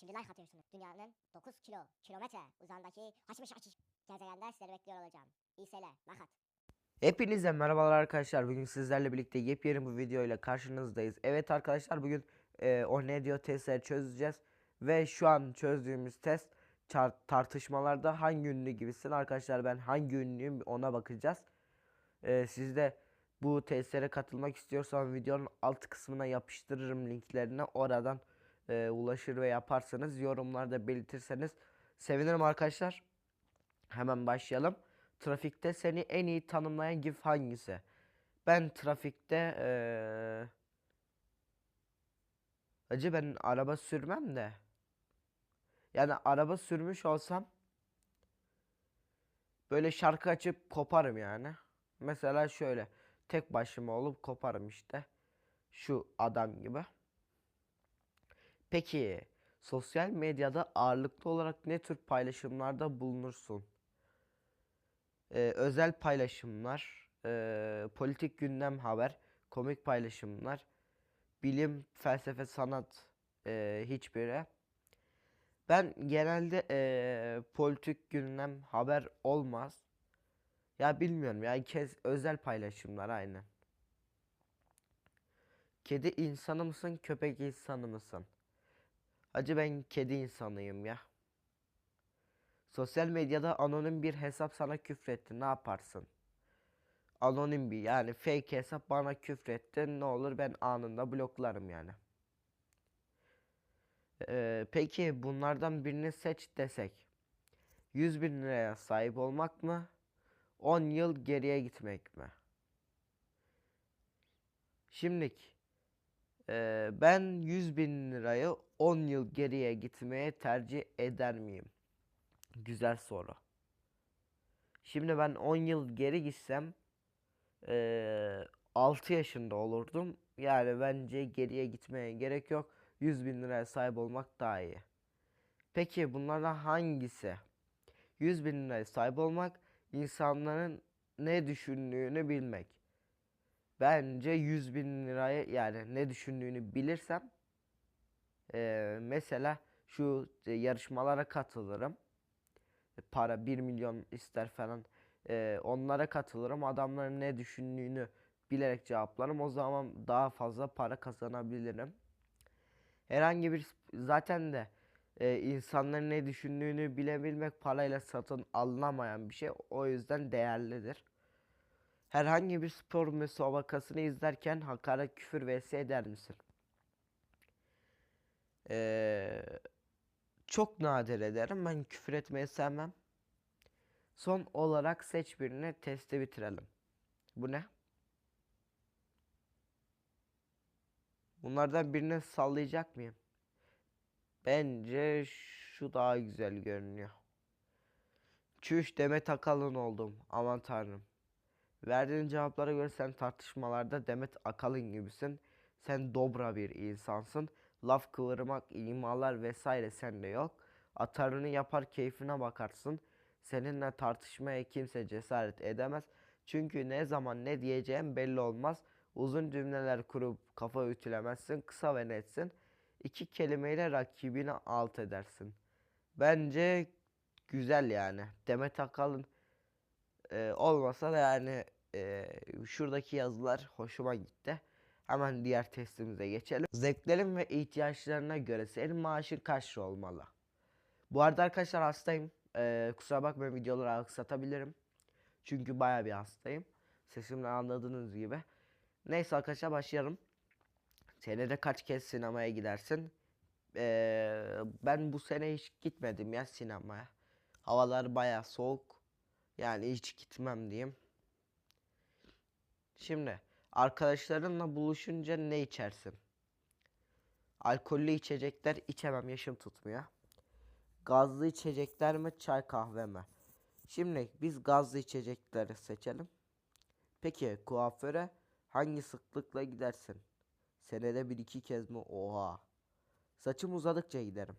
Şimdi like atıyorsunuz. Dünyanın 9 kilo, kilometre uzandaki haşmış açış gezegende sizleri bekliyor olacağım. Seyirler. Like at. Hepinize merhabalar arkadaşlar. Bugün sizlerle birlikte yepyeni bu videoyla karşınızdayız. Evet arkadaşlar bugün e, o ne diyor testleri çözeceğiz. Ve şu an çözdüğümüz test tartışmalarda hangi ünlü gibisin arkadaşlar ben hangi ünlüyüm ona bakacağız. E, siz de bu testlere katılmak istiyorsanız videonun alt kısmına yapıştırırım linklerini. Oradan e, ulaşır ve yaparsanız yorumlarda belirtirseniz sevinirim arkadaşlar. Hemen başlayalım. Trafikte seni en iyi tanımlayan GIF hangisi? Ben trafikte eee Acı ben araba sürmem de. Yani araba sürmüş olsam böyle şarkı açıp koparım yani. Mesela şöyle tek başıma olup koparım işte. Şu adam gibi. Peki sosyal medyada ağırlıklı olarak ne tür paylaşımlarda bulunursun? Ee, özel paylaşımlar, ee, politik gündem haber, komik paylaşımlar, bilim, felsefe, sanat ee, hiçbiri. Ben genelde ee, politik gündem haber olmaz. Ya bilmiyorum ya kez özel paylaşımlar aynen. Kedi insanı mısın, köpek insanı mısın? Acı ben kedi insanıyım ya. Sosyal medyada anonim bir hesap sana küfretti. Ne yaparsın? Anonim bir yani fake hesap bana küfretti. Ne olur ben anında bloklarım yani. Ee, peki bunlardan birini seç desek. 100 bin liraya sahip olmak mı? 10 yıl geriye gitmek mi? Şimdilik ee, ben 100 bin lirayı 10 yıl geriye gitmeye tercih eder miyim? Güzel soru. Şimdi ben 10 yıl geri gitsem eee 6 yaşında olurdum. Yani bence geriye gitmeye gerek yok. 100 bin liraya sahip olmak daha iyi. Peki bunlardan hangisi? 100 bin liraya sahip olmak, insanların ne düşündüğünü bilmek. Bence 100 bin lirayı yani ne düşündüğünü bilirsem eee, mesela şu e, yarışmalara katılırım para 1 milyon ister falan eee, onlara katılırım. Adamların ne düşündüğünü bilerek cevaplarım. O zaman daha fazla para kazanabilirim. Herhangi bir zaten de eee, insanların ne düşündüğünü bilebilmek parayla satın alınamayan bir şey. O yüzden değerlidir. Herhangi bir spor müsabakasını izlerken hakaret, küfür vs eder misin? Eee, çok nadir ederim. Ben küfür etmeyi sevmem. Son olarak seç birini testi bitirelim. Bu ne? Bunlardan birini sallayacak mıyım? Bence şu daha güzel görünüyor. Çüş Demet Akalın oldum. Aman tanrım. Verdiğin cevaplara göre sen tartışmalarda Demet Akalın gibisin. Sen dobra bir insansın. Laf kıvırmak, imalar vesaire sende yok. Atarını yapar keyfine bakarsın. Seninle tartışmaya kimse cesaret edemez. Çünkü ne zaman ne diyeceğim belli olmaz. Uzun cümleler kurup kafa ütülemezsin. Kısa ve netsin. İki kelimeyle rakibini alt edersin. Bence güzel yani. Demet Akalın e, olmasa da yani e, şuradaki yazılar hoşuma gitti. Hemen diğer testimize geçelim. Zevklerin ve ihtiyaçlarına göre senin maaşın kaç olmalı? Bu arada arkadaşlar hastayım. Ee, kusura bakmayın videoları aksatabilirim. Çünkü baya bir hastayım. Sesimden anladığınız gibi. Neyse arkadaşlar başlayalım. Senede kaç kez sinemaya gidersin? Ee, ben bu sene hiç gitmedim ya sinemaya. Havalar baya soğuk. Yani hiç gitmem diyeyim. Şimdi arkadaşlarınla buluşunca ne içersin? Alkollü içecekler içemem yaşım tutmuyor. Gazlı içecekler mi çay kahve mi? Şimdi biz gazlı içecekleri seçelim. Peki kuaföre hangi sıklıkla gidersin? Senede bir iki kez mi? Oha. Saçım uzadıkça giderim.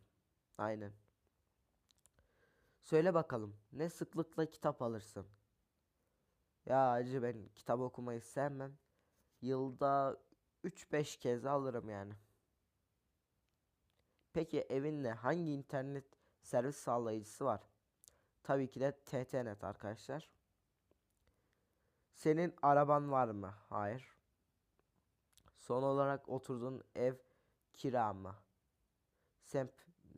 Aynen. Söyle bakalım ne sıklıkla kitap alırsın? Ya acı ben kitap okumayı sevmem. Yılda 3-5 kez alırım yani. Peki evinde hangi internet servis sağlayıcısı var? Tabii ki de TTNet arkadaşlar. Senin araban var mı? Hayır. Son olarak oturduğun ev kira mı? Semt,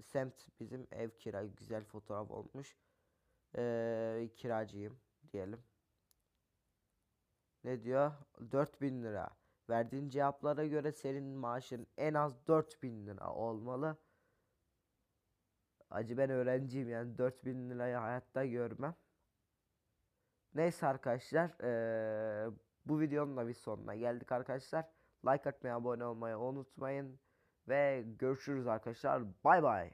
semt bizim ev kira. Güzel fotoğraf olmuş. Ee, kiracıyım diyelim. Ne diyor? 4000 lira. Verdiğin cevaplara göre senin maaşın en az 4000 lira olmalı. Acı ben öğrenciyim yani 4000 lirayı hayatta görmem. Neyse arkadaşlar eee, bu videonun da bir sonuna geldik arkadaşlar. Like atmayı abone olmayı unutmayın. Ve görüşürüz arkadaşlar. Bay bay.